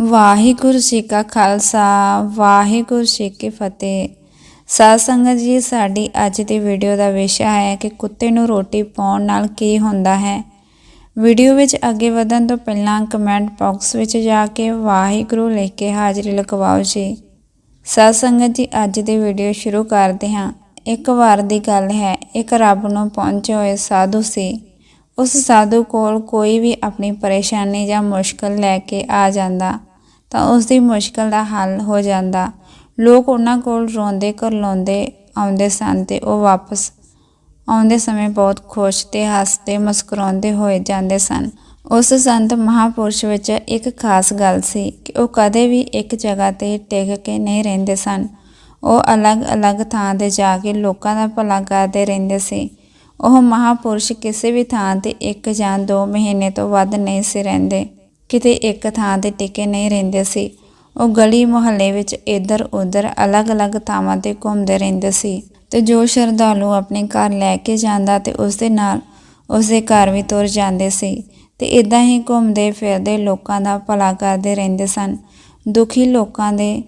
ਵਾਹਿਗੁਰੂ ਜੀ ਕਾ ਖਾਲਸਾ, ਵਾਹਿਗੁਰੂ ਜੀ ਕੀ ਫਤਿਹ। ਸਾਧ ਸੰਗਤ ਜੀ, ਸਾਡੀ ਅੱਜ ਦੀ ਵੀਡੀਓ ਦਾ ਵਿਸ਼ਾ ਹੈ ਕਿ ਕੁੱਤੇ ਨੂੰ ਰੋਟੀ ਪਾਉਣ ਨਾਲ ਕੀ ਹੁੰਦਾ ਹੈ। ਵੀਡੀਓ ਵਿੱਚ ਅੱਗੇ ਵਧਣ ਤੋਂ ਪਹਿਲਾਂ ਕਮੈਂਟ ਬਾਕਸ ਵਿੱਚ ਜਾ ਕੇ ਵਾਹਿਗੁਰੂ ਲਿਖ ਕੇ ਹਾਜ਼ਰੀ ਲਗਵਾਓ ਜੀ। ਸਾਧ ਸੰਗਤ ਜੀ, ਅੱਜ ਦੀ ਵੀਡੀਓ ਸ਼ੁਰੂ ਕਰਦੇ ਹਾਂ। ਇੱਕ ਵਾਰ ਦੀ ਗੱਲ ਹੈ, ਇੱਕ ਰੱਬ ਨੂੰ ਪਹੁੰਚੇ ਹੋਏ ਸਾਧੂ ਸੀ। ਉਸ ਸਾਧੂ ਕੋਲ ਕੋਈ ਵੀ ਆਪਣੀ ਪਰੇਸ਼ਾਨੀ ਜਾਂ ਮੁਸ਼ਕਲ ਲੈ ਕੇ ਆ ਜਾਂਦਾ। ਤਾਂ ਉਸ ਦੀ ਮੁਸ਼ਕਲ ਦਾ ਹੱਲ ਹੋ ਜਾਂਦਾ। ਲੋਕ ਉਹਨਾਂ ਕੋਲ ਰੋਂਦੇ ਕਰਲਾਉਂਦੇ ਆਉਂਦੇ ਸਨ ਤੇ ਉਹ ਵਾਪਸ ਆਉਂਦੇ ਸਮੇਂ ਬਹੁਤ ਖੁਸ਼ ਤੇ ਹੱਸਦੇ ਮੁਸਕਰਾਉਂਦੇ ਹੋਏ ਜਾਂਦੇ ਸਨ। ਉਸ ਸੰਤ ਮਹਾਪੁਰਸ਼ ਵਿੱਚ ਇੱਕ ਖਾਸ ਗੱਲ ਸੀ ਕਿ ਉਹ ਕਦੇ ਵੀ ਇੱਕ ਜਗ੍ਹਾ ਤੇ ਟਿਕ ਕੇ ਨਹੀਂ ਰਹਿੰਦੇ ਸਨ। ਉਹ ਅਲੱਗ-ਅਲੱਗ ਥਾਂ ਤੇ ਜਾ ਕੇ ਲੋਕਾਂ ਦਾ ਭਲਾ ਕਰਦੇ ਰਹਿੰਦੇ ਸੀ। ਉਹ ਮਹਾਪੁਰਸ਼ ਕਿਸੇ ਵੀ ਥਾਂ ਤੇ ਇੱਕ ਜਾਂ ਦੋ ਮਹੀਨੇ ਤੋਂ ਵੱਧ ਨਹੀਂ ਸੀ ਰਹਿੰਦੇ। ਕਿਤੇ ਇੱਕ ਥਾਂ ਤੇ ਟਿਕੇ ਨਹੀਂ ਰਹਿੰਦੇ ਸੀ। ਉਹ ਗਲੀ ਮੁਹੱਲੇ ਵਿੱਚ ਇੱਧਰ ਉੱਧਰ ਅਲੱਗ-ਅਲੱਗ ਥਾਵਾਂ ਤੇ ਘੁੰਮਦੇ ਰਹਿੰਦੇ ਸੀ ਤੇ ਜੋ ਸ਼ਰਧਾਲੂ ਆਪਣੇ ਘਰ ਲੈ ਕੇ ਜਾਂਦਾ ਤੇ ਉਸ ਦੇ ਨਾਲ ਉਸ ਦੇ ਘਰ ਵੀ ਤੁਰ ਜਾਂਦੇ ਸੀ ਤੇ ਇਦਾਂ ਹੀ ਘੁੰਮਦੇ ਫਿਰਦੇ ਲੋਕਾਂ ਦਾ ਭਲਾ ਕਰਦੇ ਰਹਿੰਦੇ ਸਨ। ਦੁਖੀ ਲੋਕਾਂ ਦੇ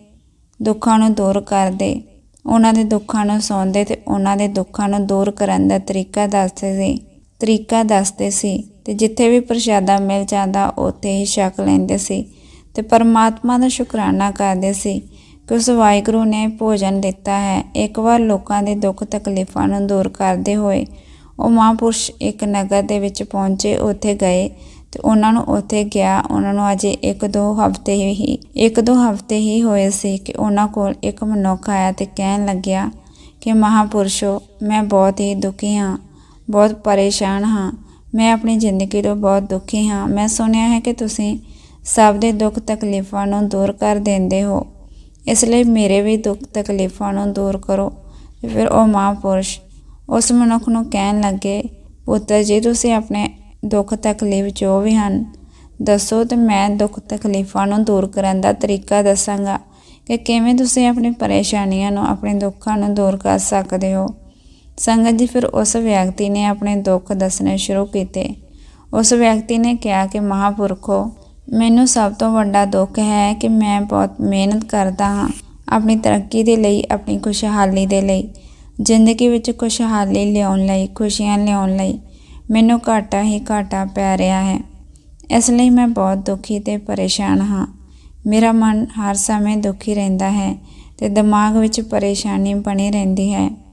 ਦੁੱਖਾਂ ਨੂੰ ਦੂਰ ਕਰਦੇ, ਉਹਨਾਂ ਦੇ ਦੁੱਖਾਂ ਨੂੰ ਸੁਣਦੇ ਤੇ ਉਹਨਾਂ ਦੇ ਦੁੱਖਾਂ ਨੂੰ ਦੂਰ ਕਰਨ ਦਾ ਤਰੀਕਾ ਦੱਸਦੇ ਸੀ, ਤਰੀਕਾ ਦੱਸਦੇ ਸੀ। ਤੇ ਜਿੱਥੇ ਵੀ ਪ੍ਰਸ਼ਾਦਾ ਮਿਲ ਜਾਂਦਾ, ਉੱਥੇ ਹੀ ਛਕ ਲੈਂਦੇ ਸੀ ਤੇ ਪਰਮਾਤਮਾ ਦਾ ਸ਼ੁਕਰਾਨਾ ਕਰਦੇ ਸੀ ਕਿ ਉਸ ਵਾਹਿਗੁਰੂ ਨੇ ਭੋਜਨ ਦਿੱਤਾ ਹੈ। ਇੱਕ ਵਾਰ ਲੋਕਾਂ ਦੇ ਦੁੱਖ ਤਕਲੀਫਾਂ ਨੂੰ ਦੂਰ ਕਰਦੇ ਹੋਏ ਉਹ ਮਹਾਂਪੁਰਸ਼ ਇੱਕ ਨਗਰ ਦੇ ਵਿੱਚ ਪਹੁੰਚੇ, ਉੱਥੇ ਗਏ ਤੇ ਉਹਨਾਂ ਨੂੰ ਉੱਥੇ ਗਿਆ। ਉਹਨਾਂ ਨੂੰ ਅਜੇ ਇੱਕ ਦੋ ਹਫ਼ਤੇ ਹੀ, ਇੱਕ ਦੋ ਹਫ਼ਤੇ ਹੀ ਹੋਏ ਸੀ ਕਿ ਉਹਨਾਂ ਕੋਲ ਇੱਕ ਮਨੁੱਖ ਆਇਆ ਤੇ ਕਹਿਣ ਲੱਗਿਆ ਕਿ ਮਹਾਪੁਰਸ਼ੋ, ਮੈਂ ਬਹੁਤ ਹੀ ਦੁਖੀ ਹਾਂ, ਬਹੁਤ ਪਰੇਸ਼ਾਨ ਹਾਂ। ਮੈਂ ਆਪਣੀ ਜ਼ਿੰਦਗੀ ਤੋਂ ਬਹੁਤ ਦੁਖੀ ਹਾਂ। ਮੈਂ ਸੁਣਿਆ ਹੈ ਕਿ ਤੁਸੀਂ ਸਭ ਦੇ ਦੁੱਖ ਤਕਲੀਫਾਂ ਨੂੰ ਦੂਰ ਕਰ ਦਿੰਦੇ ਹੋ। ਇਸ ਲਈ ਮੇਰੇ ਵੀ ਦੁੱਖ ਤਕਲੀਫਾਂ ਨੂੰ ਦੂਰ ਕਰੋ। ਫਿਰ ਉਹ ਮਹਾਂਪੁਰਸ਼ ਉਸ ਮਨੁੱਖ ਨੂੰ ਕਹਿਣ ਲੱਗੇ, ਪੁੱਤਰ, ਜੀ ਤੁਸੀਂ ਆਪਣੇ ਦੁੱਖ ਤਕਲੀਫ ਜੋ ਵੀ ਹਨ ਦੱਸੋ ਤੇ ਮੈਂ ਦੁੱਖ ਤਕਲੀਫਾਂ ਨੂੰ ਦੂਰ ਕਰਨ ਦਾ ਤਰੀਕਾ ਦੱਸਾਂਗਾ ਕਿ ਕਿਵੇਂ ਤੁਸੀਂ ਆਪਣੀ ਪਰੇਸ਼ਾਨੀਆਂ ਨੂੰ ਆਪਣੇ ਦੁੱਖਾਂ ਨੂੰ ਦੂਰ ਕਰ ਸਕਦੇ ਹੋ। ਸੰਗਤ ਜੀ ਫਿਰ ਉਸ ਵਿਅਕਤੀ ਨੇ ਆਪਣੇ ਦੁੱਖ ਦੱਸਣੇ ਸ਼ੁਰੂ ਕੀਤੇ। ਉਸ ਵਿਅਕਤੀ ਨੇ ਕਿਹਾ ਕਿ, ਮਹਾਪੁਰਖੋ, ਮੈਨੂੰ ਸਭ ਤੋਂ ਵੱਡਾ ਦੁੱਖ ਹੈ ਕਿ ਮੈਂ ਬਹੁਤ ਮਿਹਨਤ ਕਰਦਾ ਹਾਂ ਆਪਣੀ ਤਰੱਕੀ ਦੇ ਲਈ, ਆਪਣੀ ਖੁਸ਼ਹਾਲੀ ਦੇ ਲਈ, ਜ਼ਿੰਦਗੀ ਵਿੱਚ ਖੁਸ਼ਹਾਲੀ ਲਿਆਉਣ ਲਈ, ਖੁਸ਼ੀਆਂ ਲਿਆਉਣ ਲਈ। ਮੈਨੂੰ ਘਾਟਾ ਹੀ ਘਾਟਾ ਪੈ ਰਿਹਾ ਹੈ। ਇਸ ਲਈ ਮੈਂ ਬਹੁਤ ਦੁਖੀ ਤੇ ਪਰੇਸ਼ਾਨ ਹਾਂ। ਮੇਰਾ ਮਨ ਹਰ ਸਮੇਂ ਦੁਖੀ ਰਹਿੰਦਾ ਹੈ ਤੇ ਦਿਮਾਗ ਵਿੱਚ ਪਰੇਸ਼ਾਨੀ ਬਣੀ ਰਹਿੰਦੀ ਹੈ।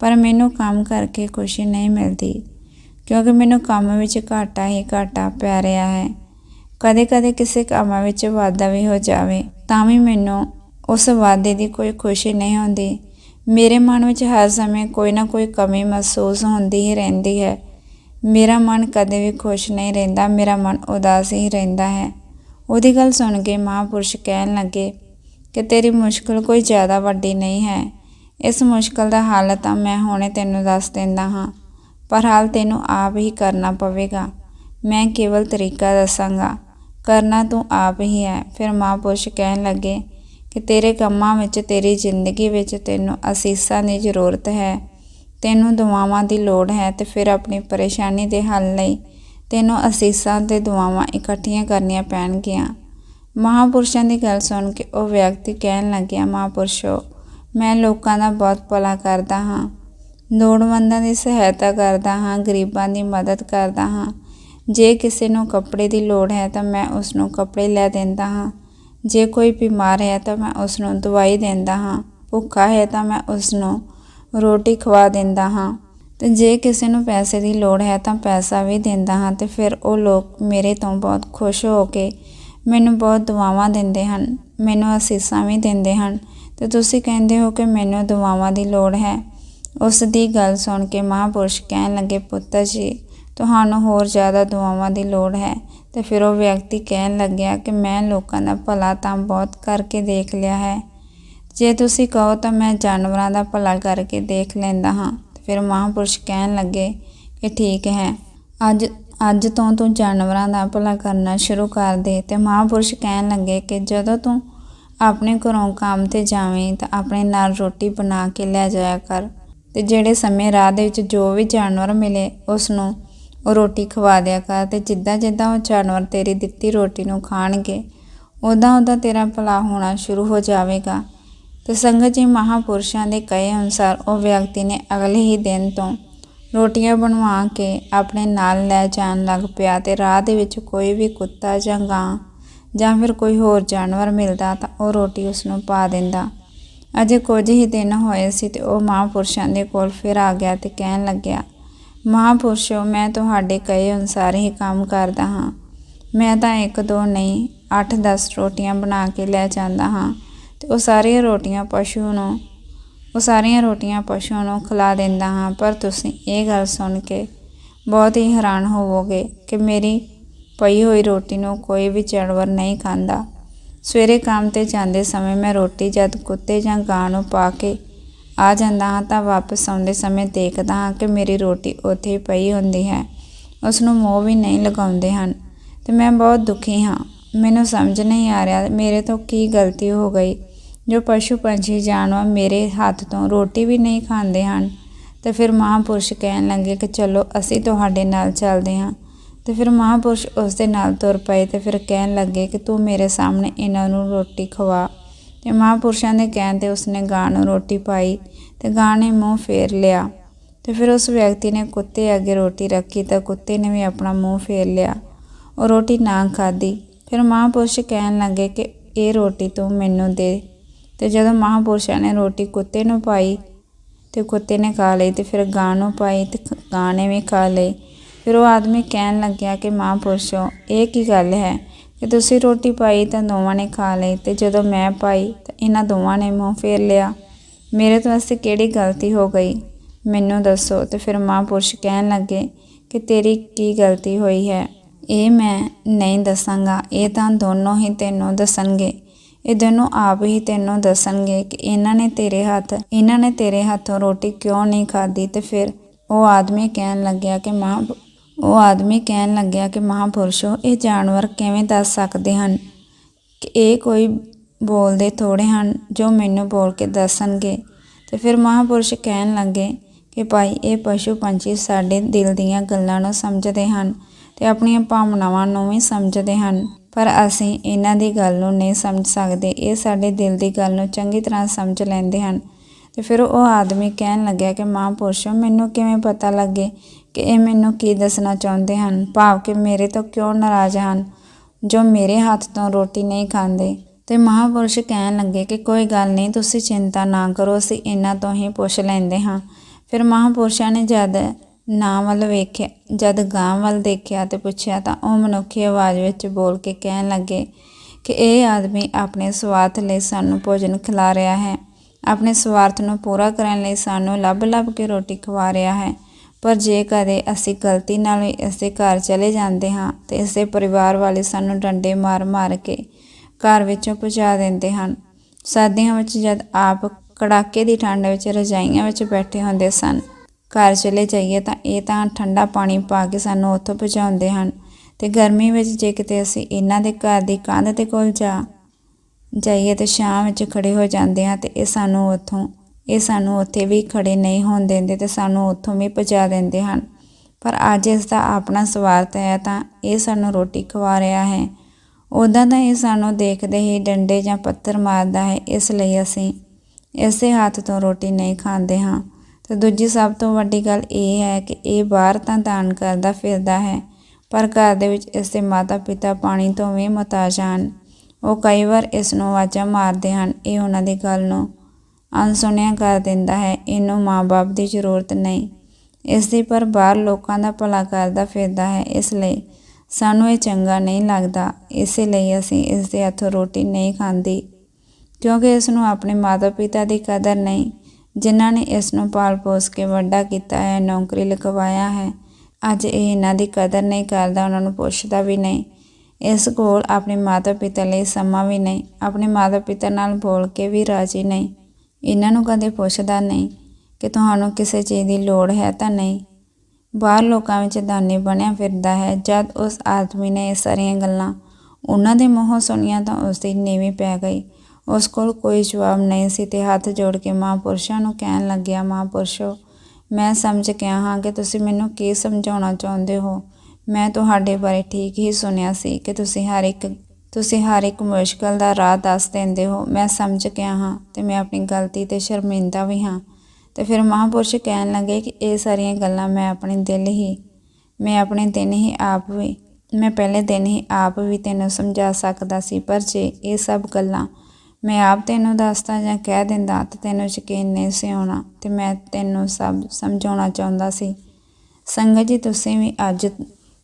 ਪਰ ਮੈਨੂੰ ਕੰਮ ਕਰਕੇ ਖੁਸ਼ੀ ਨਹੀਂ ਮਿਲਦੀ, ਕਿਉਂਕਿ ਮੈਨੂੰ ਕੰਮ ਵਿੱਚ ਘਾਟਾ ਹੀ ਘਾਟਾ ਪੈ ਰਿਹਾ ਹੈ। ਕਦੇ-ਕਦੇ ਕਿਸੇ ਕੰਮ ਵਿੱਚ ਵਾਧਾ ਵੀ ਹੋ ਜਾਵੇ, ਤਾਂ ਵੀ ਮੈਨੂੰ ਉਸ ਵਾਧੇ ਦੀ ਕੋਈ ਖੁਸ਼ੀ ਨਹੀਂ ਹੁੰਦੀ। ਮੇਰੇ ਮਨ ਵਿੱਚ ਹਰ ਸਮੇਂ ਕੋਈ ਨਾ ਕੋਈ ਕਮੀ ਮਹਿਸੂਸ ਹੁੰਦੀ ਹੀ ਰਹਿੰਦੀ ਹੈ। ਮੇਰਾ ਮਨ ਕਦੇ ਵੀ ਖੁਸ਼ ਨਹੀਂ ਰਹਿੰਦਾ, ਮੇਰਾ ਮਨ ਉਦਾਸ ਹੀ ਰਹਿੰਦਾ ਹੈ। ਉਹਦੀ ਗੱਲ ਸੁਣ ਕੇ ਮਹਾਪੁਰਸ਼ ਕਹਿਣ ਲੱਗੇ ਕਿ ਤੇਰੀ ਮੁਸ਼ਕਲ ਕੋਈ ਜ਼ਿਆਦਾ ਵੱਡੀ ਨਹੀਂ ਹੈ। ਇਸ ਮੁਸ਼ਕਲ ਦਾ ਹੱਲ ਤਾਂ ਮੈਂ ਹੁਣੇ ਤੈਨੂੰ ਦੱਸ ਦਿੰਦਾ ਹਾਂ, ਪਰ ਹਾਲ ਤੈਨੂੰ ਆਪ ਹੀ ਕਰਨਾ ਪਵੇਗਾ। ਮੈਂ ਕੇਵਲ ਤਰੀਕਾ ਦੱਸਾਂਗਾ, ਕਰਨਾ ਤੂੰ ਆਪ ਹੀ ਹੈ। ਫਿਰ ਮਹਾਂਪੁਰਸ਼ ਕਹਿਣ ਲੱਗੇ ਕਿ ਤੇਰੇ ਕੰਮਾਂ ਵਿੱਚ, ਤੇਰੀ ਜ਼ਿੰਦਗੀ ਵਿੱਚ ਤੈਨੂੰ ਅਸੀਸਾਂ ਦੀ ਜ਼ਰੂਰਤ ਹੈ। ਤੈਨੂੰ ਦੁਆਵਾਂ ਦੀ ਲੋੜ ਹੈ ਤੇ ਫਿਰ ਆਪਣੀ ਪਰੇਸ਼ਾਨੀ ਦੇ ਹੱਲ ਲਈ ਤੈਨੂੰ ਅਸੀਸਾਂ ਤੇ ਦੁਆਵਾਂ ਇਕੱਠੀਆਂ ਕਰਨੀਆਂ ਪੈਣਗੀਆਂ। ਮਹਾਪੁਰਸ਼ਾਂ ਦੀ ਗੱਲ ਸੁਣ ਕੇ ਉਹ ਵਿਅਕਤੀ ਕਹਿਣ ਲੱਗਿਆ ਮਹਾਪੁਰਸ਼ੋ ਮੈਂ ਲੋਕਾਂ ਦਾ ਬਹੁਤ ਭਲਾ ਕਰਦਾ ਹਾਂ। ਲੋੜਵੰਦਾਂ ਦੀ ਸਹਾਇਤਾ ਕਰਦਾ ਹਾਂ, ਗਰੀਬਾਂ ਦੀ ਮਦਦ ਕਰਦਾ ਹਾਂ। ਜੇ ਕਿਸੇ ਨੂੰ ਕੱਪੜੇ ਦੀ ਲੋੜ ਹੈ ਤਾਂ ਮੈਂ ਉਸ ਨੂੰ ਕੱਪੜੇ ਲੈ ਦਿੰਦਾ ਹਾਂ। ਜੇ ਕੋਈ ਬਿਮਾਰ ਹੈ ਤਾਂ ਮੈਂ ਉਸ ਨੂੰ ਦਵਾਈ ਦਿੰਦਾ ਹਾਂ। ਭੁੱਖਾ ਹੈ ਤਾਂ ਮੈਂ ਉਸ ਨੂੰ ਰੋਟੀ ਖਵਾ ਦਿੰਦਾ ਹਾਂ। ਤੇ ਜੇ ਕਿਸੇ ਨੂੰ ਪੈਸੇ ਦੀ ਲੋੜ ਹੈ ਤਾਂ ਪੈਸਾ ਵੀ ਦਿੰਦਾ ਹਾਂ ਤੇ ਫਿਰ ਉਹ ਲੋਕ ਮੇਰੇ ਤੋਂ ਬਹੁਤ ਖੁਸ਼ ਹੋ ਕੇ ਮੈਨੂੰ ਬਹੁਤ ਦੁਆਵਾਂ ਦਿੰਦੇ ਹਨ। ਮੈਨੂੰ ਅਸੀਸਾਂ ਵੀ ਦਿੰਦੇ ਹਨ ਤੇ ਤੁਸੀਂ ਕਹਿੰਦੇ ਹੋ ਕਿ ਮੈਨੂੰ ਦੁਆਵਾਂ ਦੀ ਲੋੜ ਹੈ। ਉਸ ਦੀ ਗੱਲ ਸੁਣ ਕੇ ਮਹਾਪੁਰਸ਼ ਕਹਿਣ ਲੱਗੇ, ਪੁੱਤਰ ਜੀ, ਤੁਹਾਨੂੰ ਹੋਰ ਜ਼ਿਆਦਾ ਦੁਆਵਾਂ ਦੀ ਲੋੜ ਹੈ। ਤੇ ਫਿਰ ਉਹ ਵਿਅਕਤੀ ਕਹਿਣ ਲੱਗਿਆ ਕਿ ਮੈਂ ਲੋਕਾਂ ਦਾ ਭਲਾ ਤਾਂ ਬਹੁਤ ਕਰਕੇ ਦੇਖ ਲਿਆ ਹੈ। ਜੇ ਤੁਸੀਂ ਕਹੋ ਤਾਂ ਮੈਂ ਜਾਨਵਰਾਂ ਦਾ ਭਲਾ ਕਰਕੇ ਦੇਖ ਲੈਂਦਾ ਹਾਂ। ਫਿਰ ਮਹਾਪੁਰਸ਼ ਕਹਿਣ ਲੱਗੇ ਕਿ ਠੀਕ ਹੈ, ਅੱਜ ਅੱਜ ਤੋਂ ਤੂੰ ਜਾਨਵਰਾਂ ਦਾ ਭਲਾ ਕਰਨਾ ਸ਼ੁਰੂ ਕਰ ਦੇ। ਤੇ ਮਹਾਪੁਰਸ਼ ਕਹਿਣ ਲੱਗੇ ਕਿ ਜਦੋਂ ਤੂੰ ਆਪਣੇ ਘਰੋਂ ਕੰਮ ਤੇ ਜਾਵੇਂ ਤਾਂ ਆਪਣੇ ਨਾਲ ਰੋਟੀ ਬਣਾ ਕੇ ਲੈ ਜਾਇਆ ਕਰ। ਤੇ ਜਿਹੜੇ ਸਮੇਂ ਰਾਹ ਦੇ ਵਿੱਚ ਜੋ ਵੀ ਜਾਨਵਰ ਮਿਲੇ ਉਸ ਨੂੰ ਉਹ ਰੋਟੀ ਖਵਾ ਦਿਆ ਕਰ ਤੇ ਜਿੱਦਾਂ ਜਿੱਦਾਂ ਉਹ ਜਾਨਵਰ ਤੇਰੀ ਦਿੱਤੀ ਰੋਟੀ ਨੂੰ ਖਾਣਗੇ ਉਦਾਂ ਉਦਾਂ ਤੇਰਾ ਭਲਾ ਹੋਣਾ ਸ਼ੁਰੂ ਹੋ ਜਾਵੇਗਾ। ਤੇ ਸੰਗਤ ਜੀ ਮਹਾਪੁਰਸ਼ਾਂ ਦੇ ਕਹੇ ਅਨੁਸਾਰ ਉਹ ਵਿਅਕਤੀ ਨੇ ਅਗਲੇ ਹੀ ਦਿਨ ਤੋਂ ਰੋਟੀਆਂ ਬਣਵਾ ਕੇ ਆਪਣੇ ਨਾਲ ਲੈ ਜਾਣ ਲੱਗ ਪਿਆ ਅਤੇ ਰਾਹ ਦੇ ਵਿੱਚ ਕੋਈ ਵੀ ਕੁੱਤਾ ਜਾਂ ਗਾਂ ਜਾਂ ਫਿਰ ਕੋਈ ਹੋਰ ਜਾਨਵਰ ਮਿਲਦਾ ਤਾਂ ਉਹ ਰੋਟੀ ਉਸ ਨੂੰ ਪਾ ਦਿੰਦਾ। ਅਜੇ ਕੁਝ ਹੀ ਦਿਨ ਹੋਏ ਸੀ ਤੇ ਉਹ ਮਹਾਂਪੁਰਸ਼ਾਂ ਦੇ ਕੋਲ ਫਿਰ ਆ ਗਿਆ ਤੇ ਕਹਿਣ ਲੱਗਿਆ, ਮਹਾਪੁਰਸ਼ੋ, ਮੈਂ ਤੁਹਾਡੇ ਕਹੇ ਅਨੁਸਾਰ ਹੀ ਕੰਮ ਕਰਦਾ ਹਾਂ। ਮੈਂ ਤਾਂ ਇੱਕ, ਦੋ ਨਹੀਂ 8-10 ਰੋਟੀਆਂ ਬਣਾ ਕੇ ਲੈ ਜਾਂਦਾ ਹਾਂ ਤੇ ਉਹ ਸਾਰੀਆਂ ਰੋਟੀਆਂ ਪਸ਼ੂ ਨੂੰ ਉਹ ਸਾਰੀਆਂ ਰੋਟੀਆਂ ਪਸ਼ੂਆਂ ਨੂੰ ਖਿਲਾ ਦਿੰਦਾ ਹਾਂ, ਪਰ ਤੁਸੀਂ ਇਹ ਗੱਲ ਸੁਣ ਕੇ ਬਹੁਤ ਹੀ ਹੈਰਾਨ ਹੋਵੋਗੇ ਕਿ ਮੇਰੀ ਪਈ ਹੋਈ ਰੋਟੀ ਨੂੰ ਕੋਈ ਵੀ ਜਾਨਵਰ ਨਹੀਂ ਖਾਂਦਾ। ਸਵੇਰੇ ਕੰਮ ਤੇ ਜਾਂਦੇ ਸਮੇਂ ਮੈਂ ਰੋਟੀ ਜਦ ਕੁੱਤੇ ਜਾਂ ਗਾਂ ਨੂੰ ਪਾ ਕੇ ਆ ਜਾਂਦਾ ਹਾਂ ਤਾਂ ਵਾਪਸ ਆਉਂਦੇ ਸਮੇਂ ਦੇਖਦਾ ਹਾਂ ਕਿ ਮੇਰੀ ਰੋਟੀ ਉੱਥੇ ਪਈ ਹੁੰਦੀ ਹੈ। ਉਸ ਨੂੰ ਮੋਹ ਵੀ ਨਹੀਂ ਲਗਾਉਂਦੇ ਹਨ ਤੇ ਮੈਂ ਬਹੁਤ ਦੁਖੀ ਹਾਂ। ਮੈਨੂੰ ਸਮਝ ਨਹੀਂ ਆ ਰਿਹਾ ਮੇਰੇ ਤੋਂ ਕੀ ਗਲਤੀ ਹੋ ਗਈ। ਜੋ ਪਸ਼ੂ ਪੰਛੀ, ਜਾਨਵਰ ਮੇਰੇ ਹੱਥ ਤੋਂ ਰੋਟੀ ਵੀ ਨਹੀਂ ਖਾਂਦੇ ਹਨ। ਤੇ ਫਿਰ ਮਹਾਂਪੁਰਸ਼ ਕਹਿਣ ਲੱਗੇ ਕਿ ਚਲੋ ਅਸੀਂ ਤੁਹਾਡੇ ਨਾਲ ਚੱਲਦੇ ਹਾਂ। ਤੇ ਫਿਰ ਮਹਾਂਪੁਰਸ਼ ਉਸ ਦੇ ਨਾਲ ਤੁਰ ਪਏ ਤੇ ਫਿਰ ਕਹਿਣ ਲੱਗੇ ਕਿ ਤੂੰ ਮੇਰੇ ਸਾਹਮਣੇ ਇਹਨਾਂ ਨੂੰ ਰੋਟੀ ਖਵਾ। ਤੇ ਮਹਾਂਪੁਰਸ਼ਾਂ ਦੇ ਕਹਿਣ ਤੇ ਉਸਨੇ ਗਾਂ ਨੂੰ ਰੋਟੀ ਪਾਈ ਤੇ ਗਾਂ ਨੇ ਮੂੰਹ ਫੇਰ ਲਿਆ। ਤੇ ਫਿਰ ਉਸ ਵਿਅਕਤੀ ਨੇ ਕੁੱਤੇ ਅੱਗੇ ਰੋਟੀ ਰੱਖੀ ਤਾਂ ਕੁੱਤੇ ਨੇ ਵੀ ਆਪਣਾ ਮੂੰਹ ਫੇਰ ਲਿਆ। ਉਹ ਰੋਟੀ ਨਾ ਖਾਧੀ। ਫਿਰ ਮਹਾਂਪੁਰਸ਼ ਕਹਿਣ ਲੱਗੇ ਕਿ ਇਹ ਰੋਟੀ ਤੂੰ ਮੈਨੂੰ ਦੇ। ਤੇ ਜਦੋਂ ਮਹਾਂਪੁਰਸ਼ਾਂ ਨੇ ਰੋਟੀ ਕੁੱਤੇ ਨੂੰ ਪਾਈ ਤੇ ਕੁੱਤੇ ਨੇ ਖਾ ਲਈ ਤੇ ਫਿਰ ਗਾਂ ਨੂੰ ਪਾਈ ਤੇ ਖ- ਗਾਂ ਨੇ ਵੀ ਖਾ ਲਈ, ਫਿਰ ਉਹ ਆਦਮੀ ਕਹਿਣ ਲੱਗਿਆ ਕਿ ਮਹਾਂਪੁਰਸ਼ੋ, ਇਹ ਕੀ ਗੱਲ ਹੈ? ਕਿ ਤੁਸੀਂ ਰੋਟੀ ਪਾਈ ਤਾਂ ਦੋਵਾਂ ਨੇ ਖਾ ਲਈ ਤੇ ਜਦੋਂ ਮੈਂ ਪਾਈ ਤਾਂ ਇਹਨਾਂ ਦੋਵਾਂ ਨੇ ਮੂੰਹ ਫੇਰ ਲਿਆ। ਮੇਰੇ ਤੋਂ ਵਾਸਤੇ ਕਿਹੜੀ ਗਲਤੀ ਹੋ ਗਈ? ਮੈਨੂੰ ਦੱਸੋ। ਤੇ ਫਿਰ ਮਹਾਂਪੁਰਸ਼ ਕਹਿਣ ਲੱਗੇ ਕਿ ਤੇਰੀ ਕੀ ਗਲਤੀ ਹੋਈ ਹੈ? ਇਹ ਮੈਂ ਨਹੀਂ ਦੱਸਾਂਗਾ। ਇਹ ਤਾਂ ਦੋਨੋਂ ਹੀ ਤੈਨੂੰ ਦੱਸਣਗੇ। ਇਹ ਤੈਨੂੰ ਆਪ ਹੀ ਤੈਨੂੰ ਦੱਸਣਗੇ ਕਿ ਇਹਨਾਂ ਨੇ ਤੇਰੇ ਹੱਥ, ਇਹਨਾਂ ਨੇ ਤੇਰੇ ਹੱਥੋਂ ਰੋਟੀ ਕਿਉਂ ਨਹੀਂ ਖਾਧੀ? ਤੇ ਫਿਰ ਉਹ ਆਦਮੀ ਕਹਿਣ ਲੱਗਿਆ ਕਿ ਮਹਾਂ, ਉਹ ਆਦਮੀ ਕਹਿਣ ਲੱਗਿਆ ਕਿ ਮਹਾਂਪੁਰਸ਼ੋ, ਇਹ ਜਾਨਵਰ ਕਿਵੇਂ ਦੱਸ ਸਕਦੇ ਹਨ ਕਿ ਇਹ ਕੋਈ ਬੋਲਦੇ ਥੋੜੇ ਹਨ ਜੋ ਮੈਨੂੰ ਬੋਲ ਕੇ ਦੱਸਣਗੇ? ਤੇ ਫਿਰ ਮਹਾਂਪੁਰਸ਼ ਕਹਿਣ ਲੱਗੇ ਕਿ ਭਾਈ, ਇਹ ਪਸ਼ੂ ਪੰਛੀ ਸਾਡੇ ਦਿਲ ਦੀਆਂ ਗੱਲਾਂ ਨੂੰ ਸਮਝਦੇ ਹਨ ਤੇ ਆਪਣੀਆਂ ਭਾਵਨਾਵਾਂ ਨੂੰ ਵੀ ਸਮਝਦੇ ਹਨ। ਪਰ ਅਸੀਂ ਇਹਨਾਂ ਦੀ ਗੱਲ ਨੂੰ ਨਹੀਂ ਸਮਝ ਸਕਦੇ। ਇਹ ਸਾਡੇ ਦਿਲ ਦੀ ਗੱਲ ਨੂੰ ਚੰਗੀ ਤਰ੍ਹਾਂ ਸਮਝ ਲੈਂਦੇ ਹਨ। ਤੇ ਫਿਰ ਉਹ ਆਦਮੀ ਕਹਿਣ ਲੱਗਿਆ ਕਿ ਮਹਾਂਪੁਰਸ਼ੋ ਮੈਨੂੰ ਕਿਵੇਂ ਪਤਾ ਲੱਗੇ ਕਿ ਇਹ ਮੈਨੂੰ ਕੀ ਦੱਸਣਾ ਚਾਹੁੰਦੇ ਹਨ? ਭਾਵ ਕਿ ਮੇਰੇ ਤੋਂ ਕਿਉਂ ਨਾਰਾਜ਼ ਹਨ? ਜੋ ਮੇਰੇ ਹੱਥ ਤੋਂ ਰੋਟੀ ਨਹੀਂ ਖਾਂਦੇ। ਤੇ ਮਹਾਪੁਰਸ਼ ਕਹਿਣ ਲੱਗੇ ਕਿ, ਕੋਈ ਗੱਲ ਨਹੀਂ, ਤੁਸੀਂ ਚਿੰਤਾ ਨਾ ਕਰੋ, ਅਸੀਂ ਇਹਨਾਂ ਤੋਂ ਹੀ ਪੁੱਛ ਲੈਂਦੇ ਹਾਂ। ਫਿਰ ਮਹਾਪੁਰਸ਼ਾਂ ਨੇ ਜਦ ਨਾਂ ਵੱਲ ਵੇਖਿਆ। ਜਦ ਗਾਂ ਵੱਲ ਦੇਖਿਆ ਤੇ ਪੁੱਛਿਆ ਤਾਂ ਉਹ ਮਨੁੱਖੀ ਆਵਾਜ਼ ਵਿੱਚ ਬੋਲ ਕੇ ਕਹਿਣ ਲੱਗੇ ਕਿ ਇਹ ਆਦਮੀ ਆਪਣੇ ਸਵਾਰਥ ਲਈ ਸਾਨੂੰ ਭੋਜਨ ਖਿਲਾ ਰਿਹਾ ਹੈ। ਆਪਣੇ ਸਵਾਰਥ ਨੂੰ ਪੂਰਾ ਕਰਨ ਲਈ ਸਾਨੂੰ ਲੱਭ-ਲੱਭ ਕੇ ਰੋਟੀ ਖਵਾ ਰਿਹਾ ਹੈ। ਪਰ ਜੇ ਕਦੇ ਅਸੀਂ ਗਲਤੀ ਨਾਲ ਵੀ ਇਸਦੇ ਘਰ ਚਲੇ ਜਾਂਦੇ ਹਾਂ ਤੇ ਇਸਦੇ ਪਰਿਵਾਰ ਵਾਲੇ ਸਾਨੂੰ ਡੰਡੇ ਮਾਰ-ਮਾਰ ਕੇ ਘਰ ਵਿੱਚੋਂ ਪਹੁੰਚਾ ਦਿੰਦੇ ਹਨ। ਸਰਦੀਆਂ ਵਿੱਚ ਜਦ ਆਪ ਕੜਾਕੇ ਦੀ ਠੰਡ ਵਿੱਚ ਰਜਾਈਆਂ ਵਿੱਚ ਬੈਠੇ ਹੁੰਦੇ ਸਨ ਘਰ ਚਲੇ ਜਾਈਏ ਤਾਂ ਇਹ ਤਾਂ ਠੰਡਾ ਪਾਣੀ ਪਾ ਕੇ ਸਾਨੂੰ ਉੱਥੋਂ ਪਹੁੰਚਾਉਂਦੇ ਹਨ। ਤੇ ਗਰਮੀ ਵਿੱਚ ਜੇ ਕਿਤੇ ਅਸੀਂ ਇਹਨਾਂ ਦੇ ਘਰ ਦੀ ਕੰਧ ਦੇ ਕੋਲ ਜਾ ਜਾਈਏ ਤੇ ਸ਼ਾਮ ਵਿੱਚ ਖੜੇ ਹੋ ਜਾਂਦੇ ਹਾਂ ਤੇ ਇਹ ਸਾਨੂੰ ਉੱਥੋਂ, ਇਹ ਸਾਨੂੰ ਉੱਥੇ ਵੀ ਖੜੇ ਨਹੀਂ ਹੋਣ ਦਿੰਦੇ ਤੇ ਸਾਨੂੰ ਉੱਥੋਂ ਵੀ ਪਹੁੰਚਾ ਦਿੰਦੇ ਹਨ। ਪਰ ਅੱਜ ਇਸ ਦਾ ਆਪਣਾ ਸਵਾਰਥ ਹੈ ਤਾਂ ਇਹ ਸਾਨੂੰ ਰੋਟੀ ਖਵਾ ਰਿਹਾ ਹੈ। ਉਦਾਂ ਤਾਂ ਇਹ ਸਾਨੂੰ ਦੇਖਦੇ ਹੀ ਡੰਡੇ ਜਾਂ ਪੱਥਰ ਮਾਰਦਾ ਹੈ, ਇਸ ਲਈ ਅਸੀਂ ਇਸੇ ਹੱਥ ਤੋਂ ਰੋਟੀ ਨਹੀਂ ਖਾਂਦੇ ਹਾਂ। ਤੇ ਦੂਜੀ ਸਭ ਤੋਂ ਵੱਡੀ ਗੱਲ ਇਹ ਹੈ ਕਿ ਇਹ ਬਾਹਰ ਤਾਂ ਦਾਨ ਕਰਦਾ, ਫਿਰਦਾ ਹੈ, ਪਰ ਘਰ ਦੇ ਵਿੱਚ ਇਸ ਦੇ ਮਾਤਾ ਪਿਤਾ ਪਾਣੀ ਤੋਂ ਵੀ ਮੁਹਤਾਜ ਹਨ। ਉਹ ਕਈ ਵਾਰ ਇਸ ਨੂੰ ਆਵਾਜ਼ਾਂ ਮਾਰਦੇ ਹਨ। ਇਹ ਉਹਨਾਂ ਦੀ ਗੱਲ ਨੂੰ ਅਣਸੁਣਿਆ ਕਰ ਦਿੰਦਾ ਹੈ। ਇਹਨੂੰ ਮਾਂ-ਬਾਪ ਦੀ ਜ਼ਰੂਰਤ ਨਹੀਂ। ਇਸ ਦੀ ਪਰ ਬਾਹਰ ਲੋਕਾਂ ਦਾ ਭਲਾ ਕਰਦਾ, ਫਿਰਦਾ ਹੈ। ਇਸ ਲਈ ਸਾਨੂੰ ਇਹ ਚੰਗਾ ਨਹੀਂ ਲੱਗਦਾ। ਇਸੇ ਲਈ ਅਸੀਂ ਇਸ ਦੇ ਹੱਥੋਂ ਰੋਟੀ ਨਹੀਂ ਖਾਂਦੀ, ਕਿਉਂਕਿ ਇਸ ਨੂੰ ਆਪਣੇ ਮਾਤਾ-ਪਿਤਾ ਦੀ ਕਦਰ ਨਹੀਂ। ਜਿਨ੍ਹਾਂ ਨੇ ਇਸ ਨੂੰ ਪਾਲ-ਪੋਸ ਕੇ ਵੱਡਾ ਕੀਤਾ ਹੈ, ਨੌਕਰੀ ਲਗਵਾਇਆ ਹੈ। ਅੱਜ ਇਹ ਇਹਨਾਂ ਦੀ ਕਦਰ ਨਹੀਂ ਕਰਦਾ ਉਹਨਾਂ ਨੂੰ ਪੁੱਛਦਾ ਵੀ ਨਹੀਂ। ਇਸ ਕੋਲ ਆਪਣੇ ਮਾਤਾ-ਪਿਤਾ ਲਈ ਸਮਾਂ ਵੀ ਨਹੀਂ, ਆਪਣੇ ਮਾਤਾ-ਪਿਤਾ ਨਾਲ ਬੋਲ ਕੇ ਵੀ ਰਾਜੀ ਨਹੀਂ। ਇਹਨਾਂ ਨੂੰ ਕਦੇ ਪੁੱਛਦਾ ਨਹੀਂ ਕਿ ਤੁਹਾਨੂੰ ਕਿਸੇ ਚੀਜ਼ ਦੀ ਲੋੜ ਹੈ ਤਾਂ ਨਹੀਂ। ਬਾਹਰ ਲੋਕਾਂ ਵਿੱਚ ਦਾਨੀ ਬਣਿਆ ਫਿਰਦਾ ਹੈ। ਜਦ ਉਸ ਆਦਮੀ ਨੇ ਇਹ ਸਾਰੀਆਂ ਗੱਲਾਂ ਉਹਨਾਂ ਦੇ ਮੂੰਹੋਂ ਸੁਣੀਆਂ ਤਾਂ ਉਸ ਦੀ ਨੀਵੀਂ ਪੈ ਗਈ। ਉਸ ਕੋਲ ਕੋਈ ਜਵਾਬ ਨਹੀਂ ਸੀ ਤੇ ਹੱਥ ਜੋੜ ਕੇ ਮਹਾਂਪੁਰਸ਼ਾਂ ਨੂੰ ਕਹਿਣ ਲੱਗਿਆ, ਮਹਾਂਪੁਰਸ਼ੋ, ਮੈਂ ਸਮਝ ਗਿਆ ਹਾਂ ਕਿ ਤੁਸੀਂ ਮੈਨੂੰ ਕੀ ਸਮਝਾਉਣਾ ਚਾਹੁੰਦੇ ਹੋ। ਮੈਂ ਤੁਹਾਡੇ ਬਾਰੇ ਠੀਕ ਹੀ ਸੁਣਿਆ ਸੀ ਕਿ ਤੁਸੀਂ ਹਰ ਇੱਕ, ਤੁਸੀਂ ਹਰ ਇੱਕ ਮੁਸ਼ਕਲ ਦਾ ਰਾਹ ਦੱਸ ਦਿੰਦੇ ਹੋ। ਮੈਂ ਸਮਝ ਗਿਆ ਹਾਂ ਤੇ ਮੈਂ ਆਪਣੀ ਗਲਤੀ ਤੇ ਸ਼ਰਮਿੰਦਾ ਵੀ ਹਾਂ। ਤੇ ਫਿਰ ਮਹਾਂਪੁਰਸ਼ ਕਹਿਣ ਲੱਗੇ ਕਿ ਇਹ ਸਾਰੀਆਂ ਗੱਲਾਂ ਮੈਂ ਆਪਣੇ ਦਿਲ ਹੀ, ਮੈਂ ਆਪਣੇ ਦਿਨ ਹੀ ਆਪ ਵੀ, ਮੈਂ ਪਹਿਲੇ ਦਿਨ ਹੀ ਆਪ ਵੀ ਤੈਨੂੰ ਸਮਝਾ ਸਕਦਾ ਸੀ। ਪਰ ਜੇ ਇਹ ਸਭ ਗੱਲਾਂ ਮੈਂ ਆਪ ਤੈਨੂੰ ਦੱਸਦਾ ਜਾਂ ਕਹਿ ਦਿੰਦਾ ਤਾਂ ਤੈਨੂੰ ਯਕੀਨ ਨਹੀਂ ਸੀ ਆਉਣਾ ਤੇ ਮੈਂ ਤੈਨੂੰ ਸਭ ਸਮਝਾਉਣਾ ਚਾਹੁੰਦਾ ਸੀ। ਸੰਗਤ ਜੀ, ਤੁਸੀਂ ਵੀ ਅੱਜ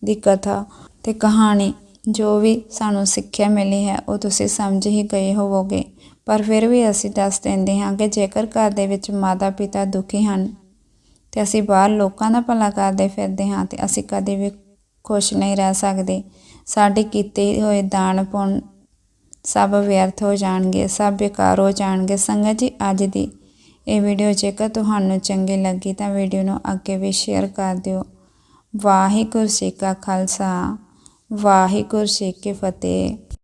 ਦੀ ਕਥਾ ਤੇ ਕਹਾਣੀ ਜੋ ਵੀ ਸਾਨੂੰ ਸਿੱਖਿਆ ਮਿਲੀ ਹੈ, ਉਹ ਤੁਸੀਂ ਸਮਝ ਹੀ ਗਏ ਹੋਵੋਗੇ। ਪਰ ਫਿਰ ਵੀ ਅਸੀਂ ਦੱਸ ਦਿੰਦੇ ਹਾਂ ਕਿ ਜੇਕਰ ਘਰ ਦੇ ਵਿੱਚ ਮਾਤਾ ਪਿਤਾ ਦੁਖੀ ਹਨ ਤੇ ਅਸੀਂ ਬਾਹਰ ਲੋਕਾਂ ਦਾ ਭਲਾ ਕਰਦੇ ਫਿਰਦੇ ਹਾਂ ਤੇ ਅਸੀਂ ਕਦੇ ਵੀ ਖੁਸ਼ ਨਹੀਂ ਰਹਿ ਸਕਦੇ। ਸਾਡੇ ਕੀਤੇ ਹੋਏ ਦਾਨ ਪੁੰਨ ਸਭ ਵਿਅਰਥ ਹੋ ਜਾਣਗੇ, ਸਭ ਬੇਕਾਰ ਹੋ ਜਾਣਗੇ। ਸੰਗਤ ਜੀ, ਅੱਜ ਦੀ ਇਹ ਵੀਡੀਓ ਜੇਕਰ ਤੁਹਾਨੂੰ ਚੰਗੀ ਲੱਗੀ ਤਾਂ ਵੀਡੀਓ ਨੂੰ ਅੱਗੇ ਵੀ ਸ਼ੇਅਰ ਕਰ ਦਿਓ। ਵਾਹਿਗੁਰੂ ਜੀ ਕਾ ਖਾਲਸਾ, ਵਾਹਿਗੁਰੂ ਜੀ ਕੀ ਫਤਿਹ।